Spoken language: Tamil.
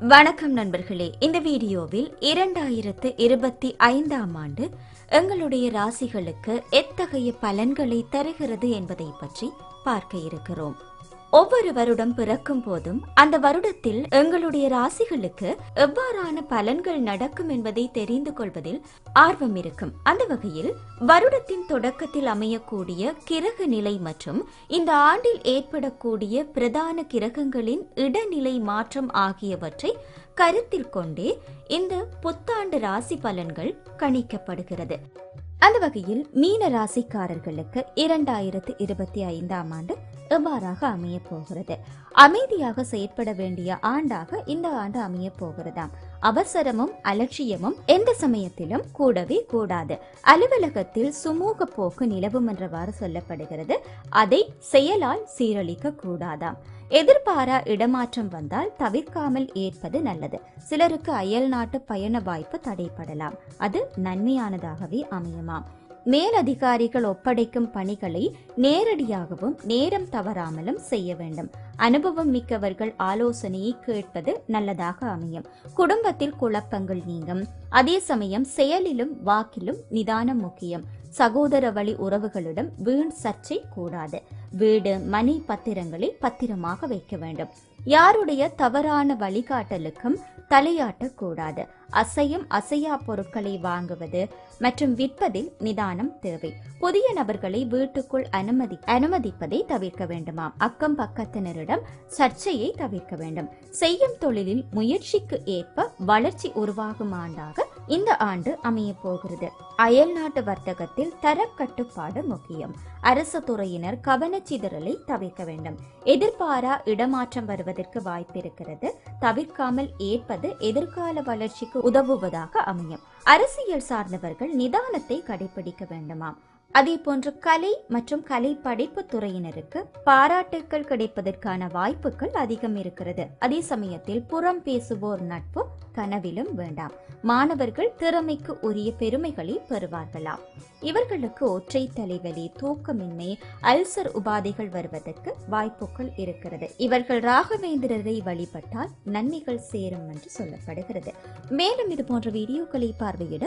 வணக்கம் நண்பர்களே. இந்த வீடியோவில் இரண்டாயிரத்து இருபத்தி ஐந்தாம் ஆண்டு எங்களுடைய ராசிகளுக்கு எத்தகைய பலன்களை தருகிறது என்பதை பற்றி பார்க்க இருக்கிறோம். ஒவ்வொரு வருடம் பிறக்கும் போதும் அந்த வருடத்தில் எங்களுடைய ராசிகளுக்கு எவ்வாறான பலன்கள் நடக்கும் என்பதை தெரிந்து கொள்வதில் ஆர்வம் இருக்கும். அந்த வகையில் வருடத்தின் தொடக்கத்தில் அமையக்கூடிய கிரக நிலை மற்றும் இந்த ஆண்டில் ஏற்படக்கூடிய பிரதான கிரகங்களின் இடநிலை மாற்றம் ஆகியவற்றை கருத்தில் கொண்டே இந்த புத்தாண்டு ராசி பலன்கள் கணிக்கப்படுகிறது. அந்த வகையில் மீன ராசிக்காரர்களுக்கு இரண்டாயிரத்து இருபத்தி ஐந்தாம் ஆண்டு எவ்வாறாக அமைய போகிறது? அமைதியாக செயற்பட வேண்டிய ஆண்டாக இந்த ஆண்டு அமைய போகிறதாம். அவசரமும் அலட்சியமும் எந்த சமயத்திலும் கூடவே கூடாது. அலுவலகத்தில் சுமூக போக்கு நிலவும் என்றவாறு சொல்லப்படுகிறது. அதை செயலால் சீரழிக்க கூடாதாம். எதிர்பாரா இடமாற்றம் வந்தால் தவிர்க்காமல் ஏற்பது நல்லது. சிலருக்கு அயல் நாட்டு பயண வாய்ப்பு தடைப்படலாம் அது நன்மையானதாகவே அமையுமாம். மேலதிகாரிகள் ஒப்படைக்கும் பணிகளை நேரடியாகவும் நேரம் தவறாமலும் செய்ய வேண்டும். அனுபவம் மிக்கவர்கள் ஆலோசனையை கேட்பது நல்லதாக அமையும். குடும்பத்தில் குழப்பங்கள் நீங்கும். அதே சமயம் செயலிலும் வாக்கிலும் நிதானம் முக்கியம். சகோதர வழி உறவுகளிடம் வீண் சர்ச்சை கூடாது. வீடு மணி பத்திரங்களை பத்திரமாக வைக்க வேண்டும். யாருடைய தவறான வழிகாட்டலுக்கும் தலையாட்டக்கூடாது. அசையும் அசையா பொருட்களை வாங்குவது மற்றும் விற்பதில் நிதானம் தேவை. புதிய நபர்களை வீட்டுக்குள் அனுமதி அனுமதிப்பதை தவிர்க்க வேண்டுமாம். அக்கம் பக்கத்தினரிடம் சர்ச்சையை தவிர்க்க வேண்டும். செய்யும் தொழிலில் முயற்சிக்கு ஏற்ப வளர்ச்சி உருவாகும் ஆண்டாக இந்த ஆண்டு அமைய போகிறது. அயல் நாட்டு வர்த்தகத்தில் தரக்கட்டுப்பாடு முக்கியம். அரசு துறையினர் கவனச்சிதறலை தவிர்க்க வேண்டும். எதிர்பாரா இடமாற்றம் வருவதற்கு வாய்ப்பிருக்கிறது. தவிர்க்காமல் ஏற்பது எதிர்கால வளர்ச்சிக்கு உதவுவதாக அமையும். அரசியல் சார்ந்தவர்கள் நிதானத்தை கடைபிடிக்க வேண்டுமாம். அதே போன்று கலை மற்றும் கலை படைப்பு துறையினருக்கு பாராட்டுக்கள் கிடைப்பதற்கான வாய்ப்புகள் அதிகம் இருக்கிறது. அதே சமயத்தில் புறம் பேசுவோர் நட்பு கனவிலும் வேண்டாம். மாணவர்கள் திறமைக்கு உரிய பெருமைகளை பெறுவார்களாம் இவர்களுக்கு ஒற்றை தலைவலி தூக்கமின்மை அல்சர் உபாதைகள் வருவதற்கு வாய்ப்புகள் இருக்கிறது. இவர்கள் ராகவேந்திரரை வழிபட்டால் நன்மைகள் சேரும் என்று சொல்லப்படுகிறது. மேலும் இது போன்ற வீடியோக்களை பார்வையிட